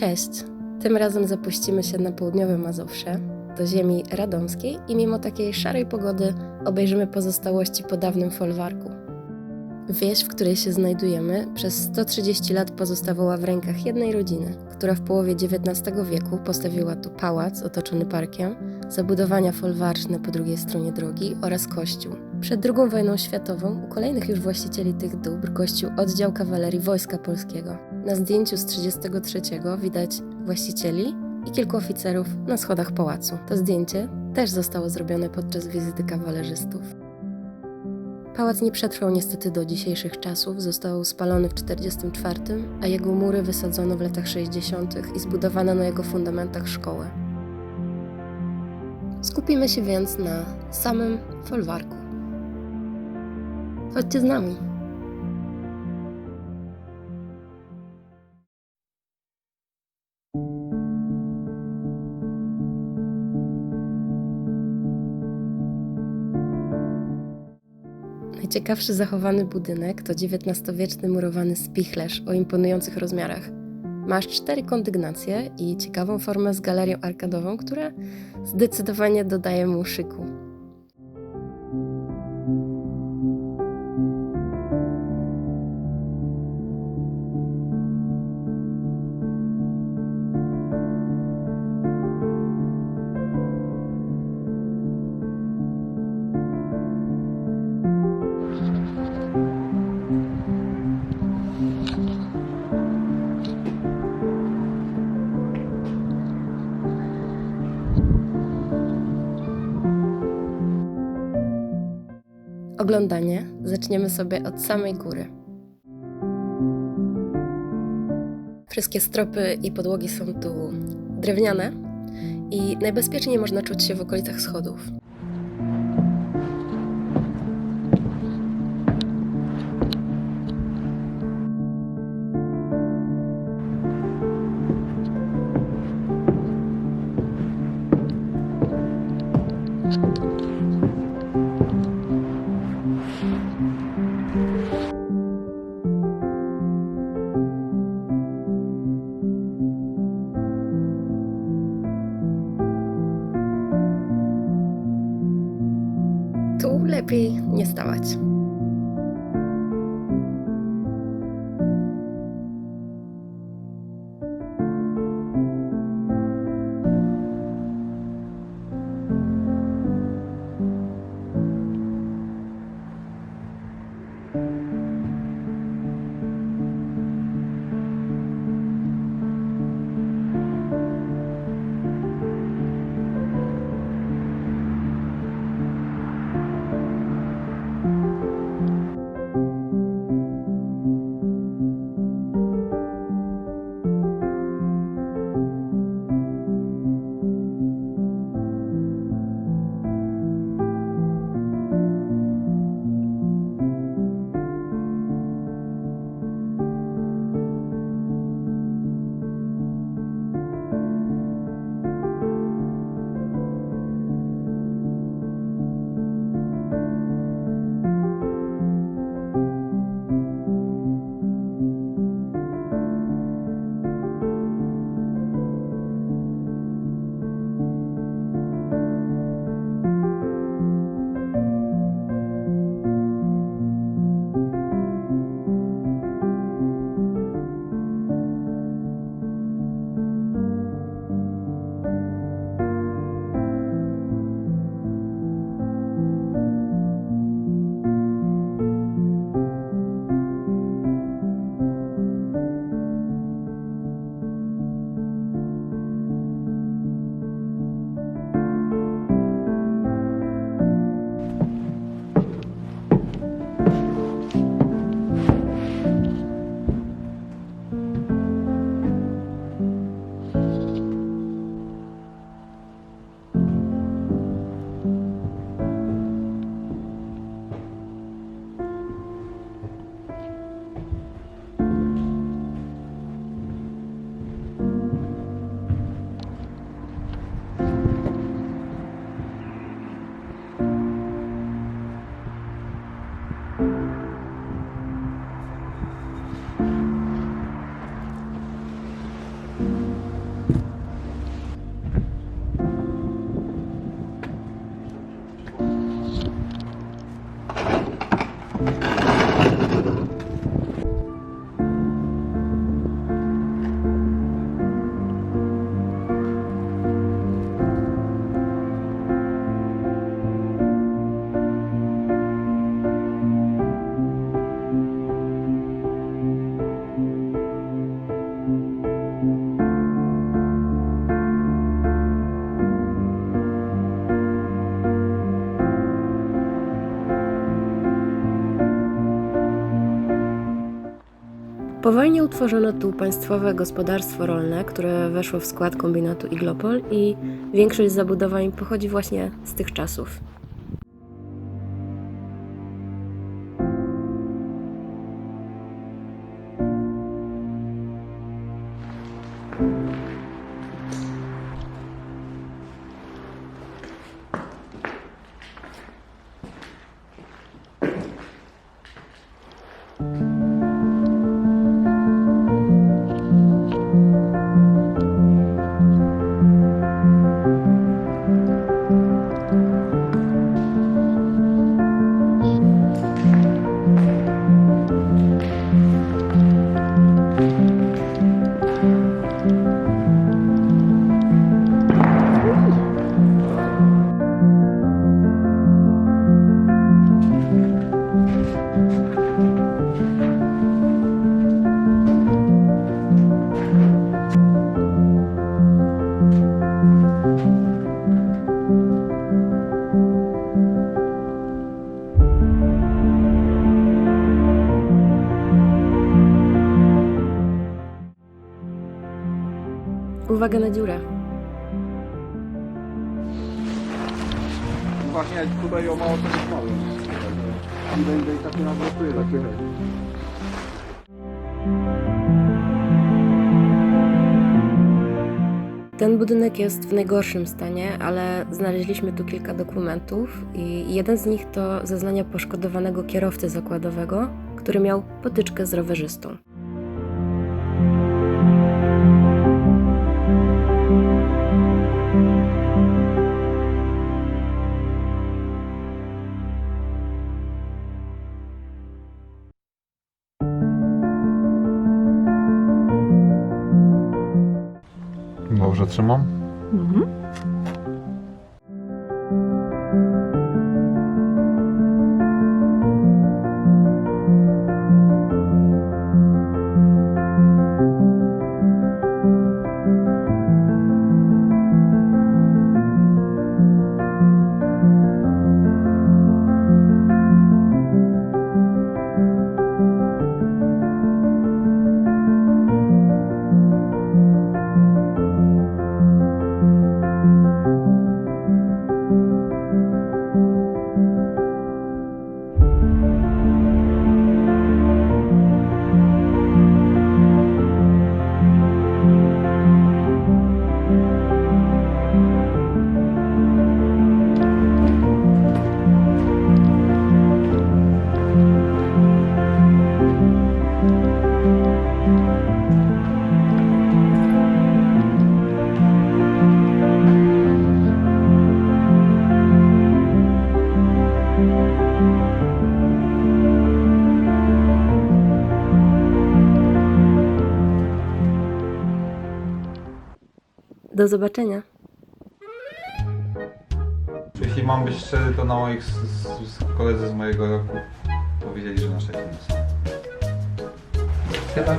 Cześć! Tym razem zapuścimy się na południowe Mazowsze, do ziemi radomskiej i mimo takiej szarej pogody obejrzymy pozostałości po dawnym folwarku. Wieś, w której się znajdujemy, przez 130 lat pozostawała w rękach jednej rodziny, która w połowie XIX wieku postawiła tu pałac otoczony parkiem, zabudowania folwarczne po drugiej stronie drogi oraz kościół. Przed II wojną światową u kolejnych już właścicieli tych dóbr gościł oddział kawalerii Wojska Polskiego. Na zdjęciu z 33 widać właścicieli i kilku oficerów na schodach pałacu. To zdjęcie też zostało zrobione podczas wizyty kawalerzystów. Pałac nie przetrwał niestety do dzisiejszych czasów, został spalony w 1944, a jego mury wysadzono w latach 60. i zbudowano na jego fundamentach szkołę. Skupimy się więc na samym folwarku. Chodźcie z nami. Najciekawszy zachowany budynek to XIX-wieczny murowany spichlerz o imponujących rozmiarach. Ma aż cztery kondygnacje i ciekawą formę z galerią arkadową, która zdecydowanie dodaje mu szyku. Oglądanie zaczniemy sobie od samej góry. Wszystkie stropy i podłogi są tu drewniane i najbezpieczniej można czuć się w okolicach schodów. Tu nie Po wojnie utworzono tu państwowe gospodarstwo rolne, które weszło w skład kombinatu Iglopol i większość zabudowań pochodzi właśnie z tych czasów. Uwaga na dziurę. Właśnie tutaj o mało co znałem. I będę i nawrotuję takie. Ten budynek jest w najgorszym stanie, ale znaleźliśmy tu kilka dokumentów i jeden z nich to zeznania poszkodowanego kierowcy zakładowego, który miał potyczkę z rowerzystą. Dobrze trzymam? Do zobaczenia. Jeśli mam być szczery, to na moich s- koledzy z mojego roku powiedzieli, że nasze filmy są. Chyba